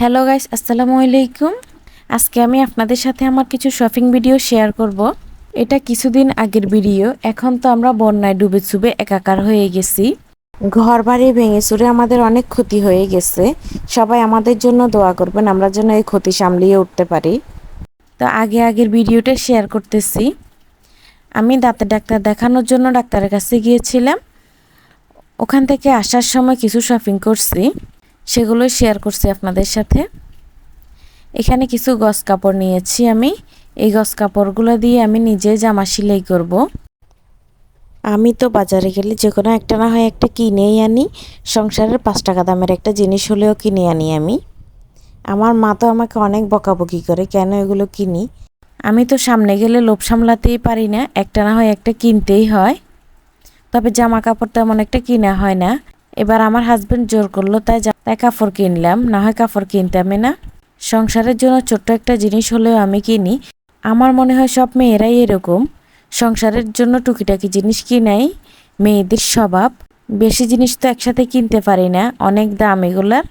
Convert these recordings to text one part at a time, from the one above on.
Hello guys আসসালামু আলাইকুম। আজকে আমি আপনাদের সাথে আমার কিছু শপিং ভিডিও শেয়ার করব। এটা কিছুদিন আগের ভিডিও এখন তো আমরা বন্যায় ডুবে চুবে একাকার হয়ে গেছি। ঘর বাড়ি ভেঙে চুরে আমাদের অনেক ক্ষতি হয়ে গেছে। সবাই আমাদের জন্য দোয়া করবেন, আমরা যেন এই ক্ষতি সামলিয়ে উঠতে পারি। তো আগে আগের ভিডিওটা শেয়ার করতেছি। আমি দাঁতের ডাক্তার দেখানোর জন্য ডাক্তারের কাছে গিয়েছিলাম। ওখান থেকে আসার সময় কিছু শপিং করছি। সেগুলো শেয়ার করছি আপনাদের সাথে। এখানে কিছু গস কাপড় নিয়েছি আমি। এই গস কাপড়গুলো দিয়ে আমি নিজে জামা সেলাই করব। আমি তো বাজারে গেলে যে কোনো একটা না হয় একটা কিনেই আনি। সংসারের পাঁচ টাকা দামের একটা জিনিস হলেও কিনে আনি আমি। আমার মা তো আমাকে অনেক বকাবকি করে, কেন এগুলো কিনি? আমি তো সামনে গেলে লোভ সামলাতেই পারি না, একটা না হয় একটা কিনতেই হয়। তবে জামা কাপড় তেমন একটা কিনা হয় না। এবার আমার হাজবেন্ড জোর করল, তাই তাই কাপড় কিনলাম। না হয় কাপড় কিনতামই না। সংসারের জন্য ছোট্ট একটা জিনিস হলেও আমি কিনি। আমার মনে হয় সব মেয়েরাই এরকম। সংসারের জন্য টুকিটাকি জিনিস কিনাই, মেয়েদের স্বভাব। বেশি জিনিস তো একসাথে কিনতে পারি না, অনেক দাম এগুলার।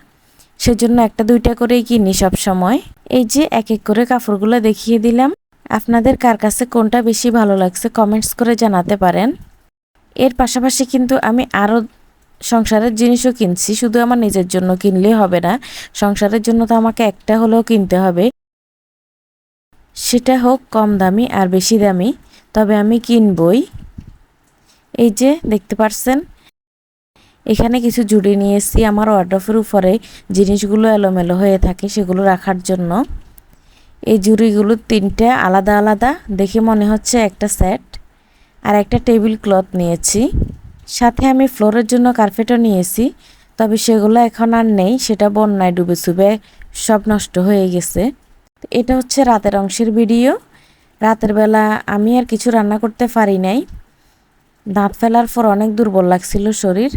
সেজন্য একটা দুইটা করেই কিনি সব সময়। এই যে এক এক করে কাপড়গুলো দেখিয়ে দিলাম। আপনাদের কার কাছে কোনটা বেশি ভালো লাগছে কমেন্টস করে জানাতে পারেন। এর পাশাপাশি কিন্তু আমি আরও সংসারের জিনিসও কিনছি, শুধু আমার নিজের জন্য কিনলেই হবে না, সংসারের জন্য তো আমাকে একটা হলেও কিনতে হবে। সেটা হোক কম দামি আর বেশি দামি, তবে আমি কিনবই। এই যে, দেখতে পারছেন? এখানে কিছু জুড়ে নিয়েছি, আমার ওয়ার্ড্রফের উপরে জিনিসগুলো এলোমেলো হয়ে থাকে, সেগুলো রাখার জন্য। এই জুড়িগুলো তিনটে আলাদা আলাদা, দেখে মনে হচ্ছে একটা সেট আর একটা টেবিল ক্লথ নিয়েছি। সাথে আমি ফ্লোরের জন্য কার্পেটও নিয়েছি, তবে সেগুলো এখন আর নেই, সেটা বন্যায় ডুবে চুবে সব নষ্ট হয়ে গেছে। এটা হচ্ছে রাতের অংশের ভিডিও। রাতের বেলা আমি আর কিছু রান্না করতে পারি নাই। দাঁত ফেলার পর অনেক দুর্বল লাগছিল শরীর।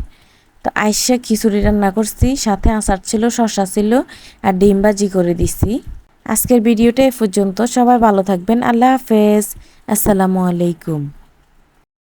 তো আইসা খিচুড়ি রান্না করছি, সাথে আচার ছিল শশা ছিল আর ডিম ভাজি করে দিছি। আজকের ভিডিওটা এ পর্যন্ত। সবাই ভালো থাকবেন। আল্লাহ হাফেজ। আসসালামু আলাইকুম।